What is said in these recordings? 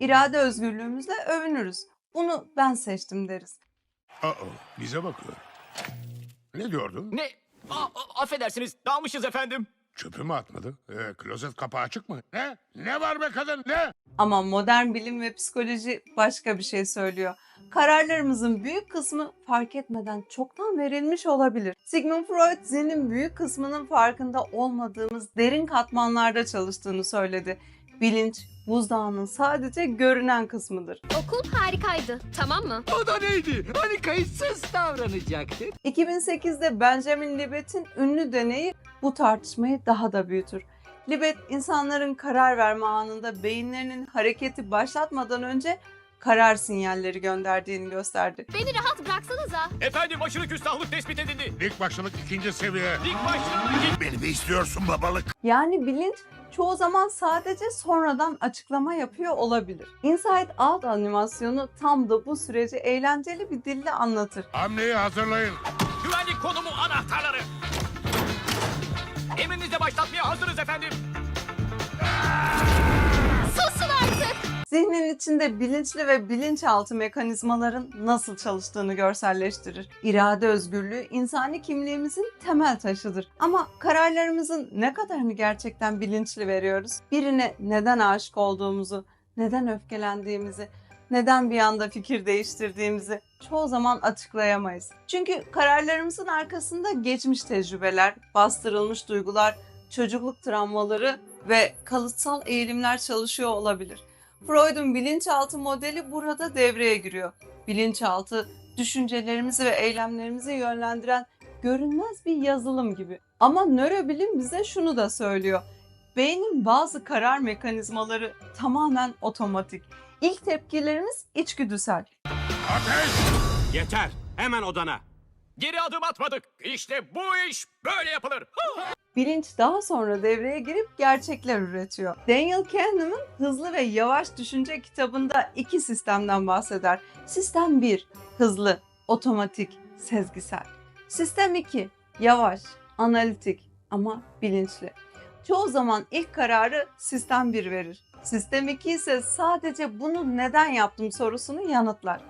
İrade özgürlüğümüzle övünürüz. Bunu ben seçtim deriz. Aa, bize bakıyor. Ne diyordu? Ne? A- a- affedersiniz, dalmışız efendim. Çöpü mü atmadı? Ee, klozet kapağı açık mı? Ne? Ne var be kadın? Ne? Ama modern bilim ve psikoloji başka bir şey söylüyor. Kararlarımızın büyük kısmı fark etmeden çoktan verilmiş olabilir. Sigmund Freud zihnin büyük kısmının farkında olmadığımız derin katmanlarda çalıştığını söyledi. Bilinç buzdağının sadece görünen kısmıdır. Okul harikaydı, tamam mı? O da neydi? Hani kayıtsız davranacaktı. 2008'de Benjamin Libet'in ünlü deneyi bu tartışmayı daha da büyütür. Libet, insanların karar verme anında beyinlerinin hareketi başlatmadan önce karar sinyalleri gönderdiğini gösterdi. Beni rahat bıraksanıza. Efendim aşırı küstahlık tespit edildi. Dik başlılık ikinci seviye. Dik başlılık Beni mi istiyorsun babalık? Yani bilinç çoğu zaman sadece sonradan açıklama yapıyor olabilir. Inside Out animasyonu tam da bu süreci eğlenceli bir dille anlatır. Hamleyi hazırlayın. güvenlik konumu anahtarları. Zihnin içinde bilinçli ve bilinçaltı mekanizmaların nasıl çalıştığını görselleştirir. İrade özgürlüğü insani kimliğimizin temel taşıdır. Ama kararlarımızın ne kadarını gerçekten bilinçli veriyoruz? Birine neden aşık olduğumuzu, neden öfkelendiğimizi, neden bir anda fikir değiştirdiğimizi çoğu zaman açıklayamayız. Çünkü kararlarımızın arkasında geçmiş tecrübeler, bastırılmış duygular, çocukluk travmaları ve kalıtsal eğilimler çalışıyor olabilir. Freud'un bilinçaltı modeli burada devreye giriyor. Bilinçaltı düşüncelerimizi ve eylemlerimizi yönlendiren görünmez bir yazılım gibi. Ama nörobilim bize şunu da söylüyor. Beynin bazı karar mekanizmaları tamamen otomatik. İlk tepkilerimiz içgüdüsel. Ateş! Yeter. Hemen odana. Geri adım atmadık. İşte bu iş böyle yapılır. Bilinç daha sonra devreye girip gerçekler üretiyor. Daniel Kahneman Hızlı ve Yavaş Düşünce kitabında iki sistemden bahseder. Sistem 1 hızlı, otomatik, sezgisel. Sistem 2 yavaş, analitik ama bilinçli. Çoğu zaman ilk kararı sistem 1 verir. Sistem 2 ise sadece bunu neden yaptım sorusunu yanıtlar.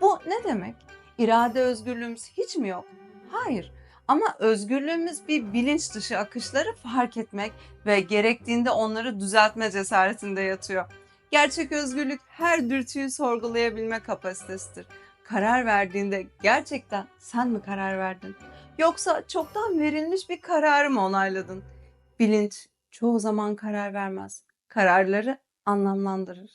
Bu ne demek? İrade özgürlüğümüz hiç mi yok? Hayır. Ama özgürlüğümüz bir bilinç dışı akışları fark etmek ve gerektiğinde onları düzeltme cesaretinde yatıyor. Gerçek özgürlük her dürtüyü sorgulayabilme kapasitesidir. Karar verdiğinde gerçekten sen mi karar verdin? Yoksa çoktan verilmiş bir kararı mı onayladın? Bilinç çoğu zaman karar vermez. Kararları anlamlandırır.